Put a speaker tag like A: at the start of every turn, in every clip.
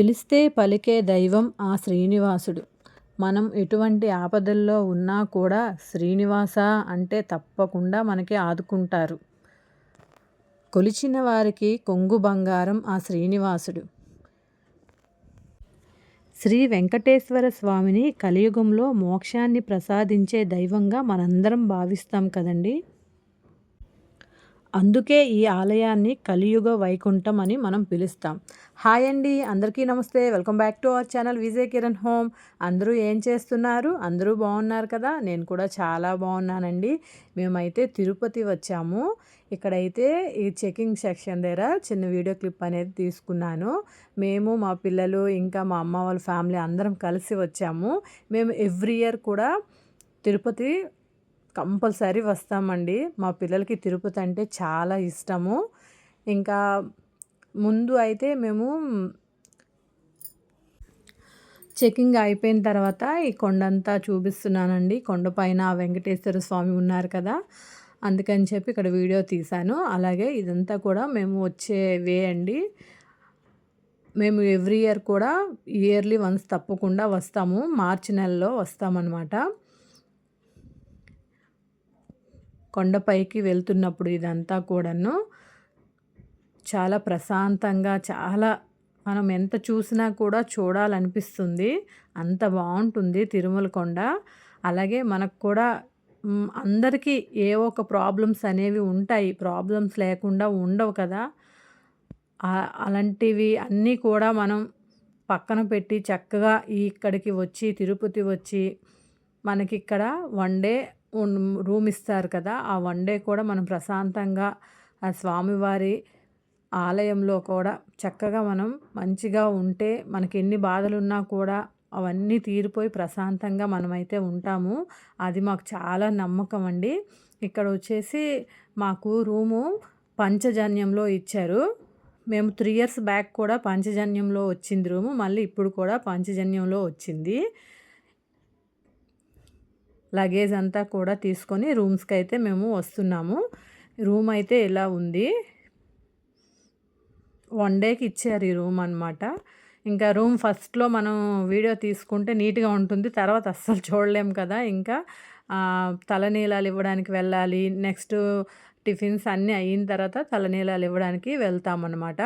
A: పిలిస్తే పలికే దైవం ఆ శ్రీనివాసుడు. మనం ఎటువంటి ఆపదల్లో ఉన్నా కూడా శ్రీనివాస అంటే తప్పకుండా మనకి ఆదుకుంటారు. కొలిచిన వారికి కొంగు బంగారం ఆ శ్రీనివాసుడు. శ్రీ వెంకటేశ్వర స్వామిని కలియుగంలో మోక్షాన్ని ప్రసాదించే దైవంగా మనందరం భావిస్తాం కదండి? అందుకే ఈ ఆలయాన్ని కలియుగ వైకుంఠం అని మనం పిలుస్తాం. హాయ్ అండి అందరికీ నమస్తే. Welcome back to our channel Vijay Kiran home. అందరూ ఏం చేస్తున్నారు? అందరూ బాగున్నారు కదా? నేను కూడా చాలా బాగున్నానండి. మేమైతే తిరుపతి వచ్చాము. ఇక్కడైతే ఈ చెకింగ్ సెక్షన్ దగ్గర చిన్న వీడియో క్లిప్ అనేది తీసుకున్నాను. మేము మా పిల్లలు ఇంకా మా అమ్మ వాళ్ళ ఫ్యామిలీ అందరం కలిసి వచ్చాము. మేము ఎవ్రీ ఇయర్ కూడా తిరుపతి కంపల్సరీ వస్తామండి. మా పిల్లలకి తిరుపతి అంటే చాలా ఇష్టము. ఇంకా ముందు అయితే మేము చెకింగ్ అయిపోయిన తర్వాత ఈ కొండంతా చూపిస్తున్నానండి. కొండపైన వెంకటేశ్వర స్వామి ఉన్నారు కదా. అందుకని చెప్పి ఇక్కడ వీడియో తీశాను. అలాగే ఇదంతా కూడా మేము వచ్చే వే అండి. మేము ఎవ్రీ ఇయర్ కూడా ఇయర్లీ వన్స్ తప్పకుండా వస్తాము. మార్చి నెలలో వస్తామన్నమాట. కొండపైకి వెళ్తున్నప్పుడు ఇదంతా కూడాను చాలా ప్రశాంతంగా చాలా మనం ఎంత చూసినా కూడా చూడాలనిపిస్తుంది. అంత బాగుంటుంది తిరుమల కొండ. అలాగే మనకు కూడా అందరికీ ఏ ఒక ప్రాబ్లమ్స్ అనేవి ఉంటాయి. ప్రాబ్లమ్స్ లేకుండా ఉండవు కదా. అలాంటివి అన్నీ కూడా మనం పక్కన పెట్టి చక్కగా ఇక్కడికి వచ్చి తిరుపతి వచ్చి మనకి ఇక్కడ వన్ డే రూమ్ ఇస్తారు కదా ఆ వన్ డే కూడా మనం ప్రశాంతంగా ఆ స్వామివారి ఆలయంలో కూడా చక్కగా మనం మంచిగా ఉంటే మనకి ఎన్ని బాధలున్నా కూడా అవన్నీ తీరిపోయి ప్రశాంతంగా మనమైతే ఉంటాము. అది మాకు చాలా నమ్మకం అండి. ఇక్కడ వచ్చేసి మాకు రూము పంచజన్యంలో ఇచ్చారు. మేము త్రీ ఇయర్స్ బ్యాక్ కూడా పంచజన్యంలో వచ్చింది రూము మళ్ళీ ఇప్పుడు కూడా పంచజన్యంలో వచ్చింది. లగేజ్ అంతా కూడా తీసుకొని రూమ్స్కి అయితే మేము వస్తున్నాము. రూమ్ అయితే ఇలా ఉంది? వన్ డేకి ఇచ్చారు ఈ రూమ్ అనమాట ఇంకా రూమ్ ఫస్ట్లో మనం వీడియో తీసుకుంటే నీట్గా ఉంటుంది తర్వాత అస్సలు చూడలేము కదా ఇంకా. తలనీలాలు ఇవ్వడానికి వెళ్ళాలి నెక్స్ట్ టిఫిన్స్ అన్నీ అయిన తర్వాత తలనీలాలు ఇవ్వడానికి వెళ్తామన్నమాట.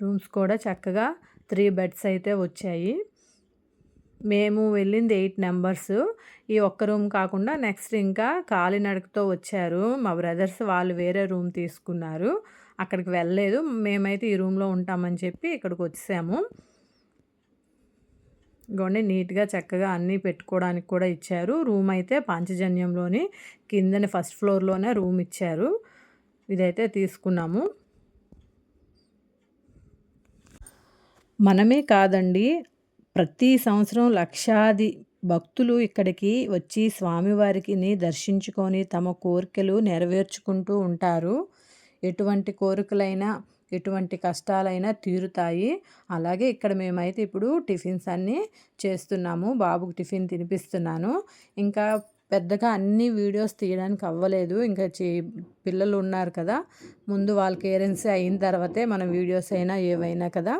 A: రూమ్స్ కూడా చక్కగా త్రీ బెడ్స్ అయితే వచ్చాయి. మేము వెళ్ళింది ఎయిట్ నెంబర్స్. ఈ ఒక్క రూమ్ కాకుండా నెక్స్ట్ ఇంకా కాలినడకతో వచ్చారు. మా బ్రదర్స్ వాళ్ళు వేరే రూమ్ తీసుకున్నారు. అక్కడికి వెళ్ళలేదు. మేమైతే ఈ రూమ్లో ఉంటామని చెప్పి ఇక్కడికి వచ్చాము. ఇగోండి నీట్గా చక్కగా అన్నీ పెట్టుకోవడానికి కూడా ఇచ్చారు. రూమ్ అయితే పాంచజన్యంలోని కిందని ఫస్ట్ ఫ్లోర్లోనే రూమ్ ఇచ్చారు. ఇదైతే తీసుకున్నాము. మనమే కాదండి ప్రతి సంవత్సరం లక్షాది భక్తులు ఇక్కడికి వచ్చి స్వామివారికిని దర్శించుకొని తమ కోరికలు నెరవేర్చుకుంటూ ఉంటారు. ఎటువంటి కోరికలైనా ఎటువంటి కష్టాలైనా తీరుతాయి. అలాగే ఇక్కడ మేమైతే ఇప్పుడు టిఫిన్స్ అన్నీ చేస్తున్నాము. బాబుకి టిఫిన్ తినిపిస్తున్నాను. ఇంకా పెద్దగా అన్ని వీడియోస్ తీయడానికి అవ్వలేదు. ఇంకా చే పిల్లలు ఉన్నారు కదా. ముందు వాళ్ళ కేరెన్సీ అయిన తర్వాతే మన వీడియోస్ అయినా ఏవైనా కదా.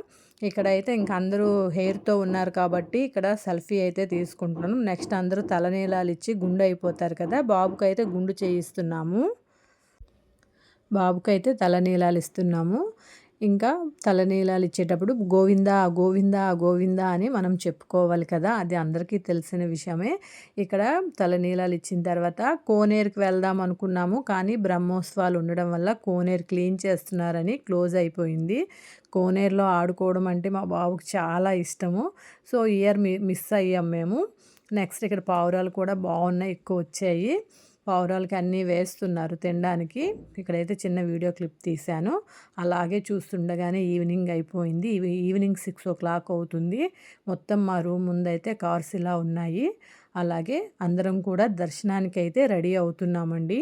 A: ఇక్కడైతే ఇంక అందరూ హెయిర్తో ఉన్నారు కాబట్టి ఇక్కడ సెల్ఫీ అయితే తీసుకుంటున్నాను. నెక్స్ట్ అందరూ తలనీలాలు ఇచ్చి గుండు అయిపోతారు కదా బాబుకి అయితే గుండు చేయిస్తున్నాము. బాబుకైతే తలనీలాలు ఇస్తున్నాము. ఇంకా తలనీలాలు ఇచ్చేటప్పుడు గోవింద గోవింద గోవింద అని మనం చెప్పుకోవాలి కదా అది అందరికీ తెలిసిన విషయమే. ఇక్కడ తలనీలాలు ఇచ్చిన తర్వాత కోనేరుకి వెళ్దాం అనుకున్నాము కానీ బ్రహ్మోత్సవాలు ఉండడం వల్ల కోనేరు క్లీన్ చేస్తున్నారని క్లోజ్ అయిపోయింది. కోనేరులో ఆడుకోవడం అంటే మా బాబుకి చాలా ఇష్టము. సో ఇయర్ మిస్ అయ్యాం మేము. నెక్స్ట్ ఇక్కడ పావురాలు కూడా బాగున్నాయి ఎక్కువ వచ్చాయి. పావురాలకి అన్నీ వేస్తున్నారు తినడానికి. ఇక్కడైతే చిన్న వీడియో క్లిప్ తీశాను. అలాగే చూస్తుండగానే ఈవినింగ్ అయిపోయింది. ఈవినింగ్ సిక్స్ ఓ క్లాక్ అవుతుంది. మొత్తం మా రూమ్ ముందైతే కార్స్ ఇలా ఉన్నాయి. అలాగే అందరం కూడా దర్శనానికి అయితే రెడీ అవుతున్నామండి.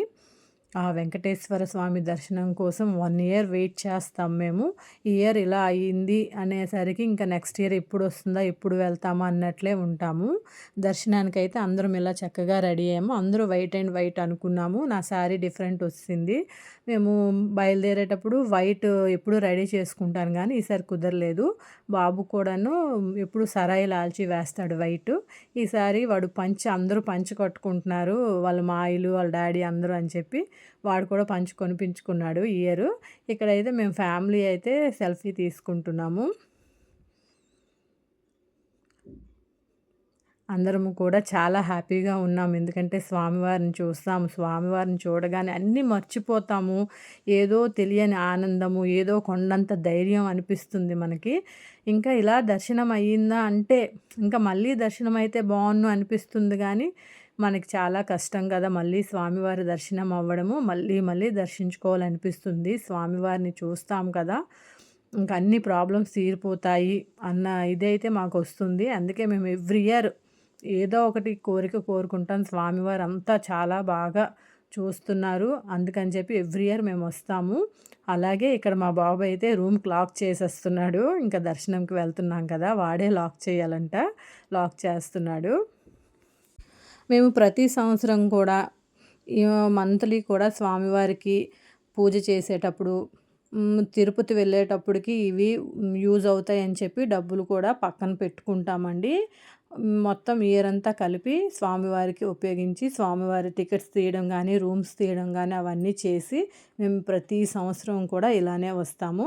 A: ఆ వెంకటేశ్వర స్వామి దర్శనం కోసం వన్ ఇయర్ వెయిట్ చేస్తాం మేము. ఈ ఇయర్ ఇలా అయ్యింది అనేసరికి ఇంకా నెక్స్ట్ ఇయర్ ఎప్పుడు వస్తుందా ఎప్పుడు వెళ్తామా అన్నట్లే ఉంటాము. దర్శనానికి అయితే అందరం ఇలా చక్కగా రెడీ అయ్యాము. అందరూ వైట్ అండ్ వైట్ అనుకున్నాము. నా శారీ డిఫరెంట్ వచ్చింది మేము బయలుదేరేటప్పుడు వైట్ ఎప్పుడు రెడీ చేసుకుంటాను కానీ ఈసారి కుదరలేదు. బాబు కూడాను ఎప్పుడు సరాయి లాల్చి వేస్తాడు వైట్ ఈసారి వాడు పంచి అందరూ పంచి కట్టుకుంటున్నారు. వాళ్ళ మాయిలు వాళ్ళ డాడీ అందరూ అని చెప్పి వాడు కూడా పంచి కొనిపించుకున్నాడు ఇయర్. ఇక్కడైతే మేము ఫ్యామిలీ అయితే సెల్ఫీ తీసుకుంటున్నాము. అందరము కూడా చాలా హ్యాపీగా ఉన్నాము. ఎందుకంటే స్వామివారిని చూస్తాము. స్వామివారిని చూడగానే అన్నీ మర్చిపోతాము. ఏదో తెలియని ఆనందము ఏదో కొండంత ధైర్యం అనిపిస్తుంది మనకి. ఇంకా ఇలా దర్శనం అయ్యిందా అంటే ఇంకా మళ్ళీ దర్శనం అయితే బాగున్ను అనిపిస్తుంది కానీ మనకి చాలా కష్టం కదా మళ్ళీ స్వామివారి దర్శనం అవ్వడము మళ్ళీ మళ్ళీ దర్శించుకోవాలనిపిస్తుంది. స్వామివారిని చూస్తాం కదా ఇంకా అన్ని ప్రాబ్లమ్స్ తీరిపోతాయి అన్న ఇదైతే మాకు వస్తుంది అందుకే మేము ఎవ్రీ ఇయర్ ఏదో ఒకటి కోరిక కోరుకుంటాం. స్వామివారు అంతా చాలా బాగా చూస్తున్నారు. అందుకని చెప్పి ఎవ్రీ ఇయర్ మేము వస్తాము. అలాగే ఇక్కడ మా బాబు అయితే రూమ్ లాక్ చేసేస్తున్నాడు. ఇంకా దర్శనంకి వెళ్తున్నాం కదా వాడే లాక్ చేయాలంట లాక్ చేస్తున్నాడు. మేము ప్రతి సంవత్సరం కూడా మంత్లీ కూడా స్వామివారికి పూజ చేసేటప్పుడు తిరుపతి వెళ్ళేటప్పటికి ఇవి యూజ్ అవుతాయని చెప్పి డబ్బులు కూడా పక్కన పెట్టుకుంటామండి. మొత్తం ఇయర్ అంతా కలిపి స్వామివారికి ఉపయోగించి స్వామివారి టికెట్స్ తీయడం కానీ రూమ్స్ తీయడం కానీ అవన్నీ చేసి మేము ప్రతి సంవత్సరం కూడా ఇలానే వస్తాము.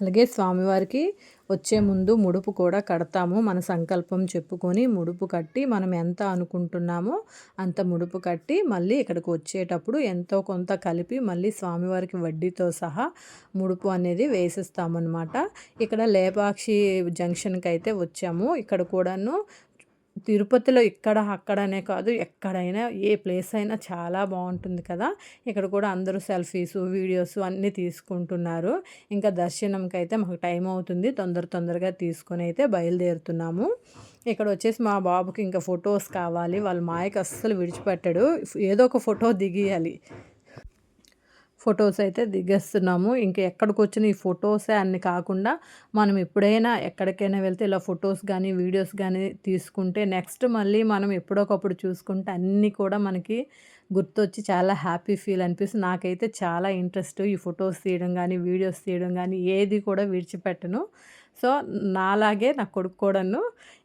A: అలాగే స్వామివారికి వచ్చే ముందు ముడుపు కూడా కడతాము. మన సంకల్పం చెప్పుకొని ముడుపు కట్టి మనం ఎంత అనుకుంటున్నామో అంత ముడుపు కట్టి మళ్ళీ ఇక్కడికి వచ్చేటప్పుడు ఎంతో కొంత కలిపి మళ్ళీ స్వామివారికి వడ్డీతో సహా ముడుపు అనేది వేసిస్తామన్నమాట. ఇక్కడ లేపాక్షి జంక్షన్కి అయితే వచ్చాము. ఇక్కడ కూడాను తిరుపతిలో ఇక్కడ అక్కడనే కాదు ఎక్కడైనా ఏ ప్లేస్ అయినా చాలా బాగుంటుంది కదా. ఇక్కడ కూడా అందరూ సెల్ఫీస్ వీడియోస్ అన్నీ తీసుకుంటున్నారు. ఇంకా దర్శనంకి అయితే మాకు టైం అవుతుంది. తొందర తొందరగా తీసుకొని అయితే బయలుదేరుతున్నాము. ఇక్కడ వచ్చేసి మా బాబుకి ఇంకా ఫొటోస్ కావాలి. వాళ్ళ మాయకు అస్సలు విడిచిపెట్టాడు. ఏదో ఒక ఫోటో దిగియాలి. ఫొటోస్ అయితే దిగేస్తున్నాము. ఇంకా ఎక్కడికి వచ్చిన ఈ ఫొటోసే అన్ని కాకుండా మనం ఎప్పుడైనా ఎక్కడికైనా వెళ్తే ఇలా ఫొటోస్ కానీ వీడియోస్ కానీ తీసుకుంటే నెక్స్ట్ మళ్ళీ మనం ఎప్పుడొకప్పుడు చూసుకుంటే అన్నీ కూడా మనకి గుర్తొచ్చి చాలా హ్యాపీ ఫీల్ అనిపిస్తుంది. నాకైతే చాలా ఇంట్రెస్ట్ ఈ ఫొటోస్ తీయడం కానీ వీడియోస్ తీయడం కానీ ఏది కూడా విడిచిపెట్టను. సో నాలాగే నా కొడుకు కూడాను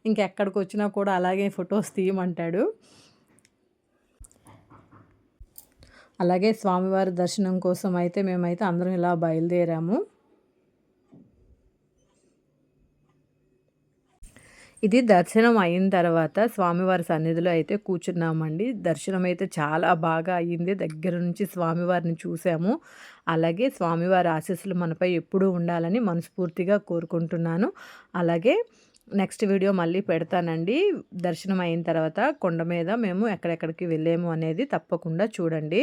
A: ఇంకెక్కడికి వచ్చినా కూడా అలాగే ఫొటోస్ తీయమంటాడు. అలాగే స్వామివారి దర్శనం కోసం అయితే మేమైతే అందరం ఇలా బయలుదేరాము. ఇది దర్శనం అయిన తర్వాత స్వామివారి సన్నిధిలో అయితే కూర్చున్నామండి. దర్శనం అయితే చాలా బాగా అయ్యింది. దగ్గర నుంచి స్వామివారిని చూసాము. అలాగే స్వామివారి ఆశీస్సులు మనపై ఎప్పుడూ ఉండాలని మనస్ఫూర్తిగా కోరుకుంటున్నాను. అలాగే నెక్స్ట్ వీడియో మళ్ళీ పెడతానండి. దర్శనం అయిన తర్వాత కొండ మీద మేము ఎక్కడెక్కడికి వెళ్ళాము అనేది తప్పకుండా చూడండి.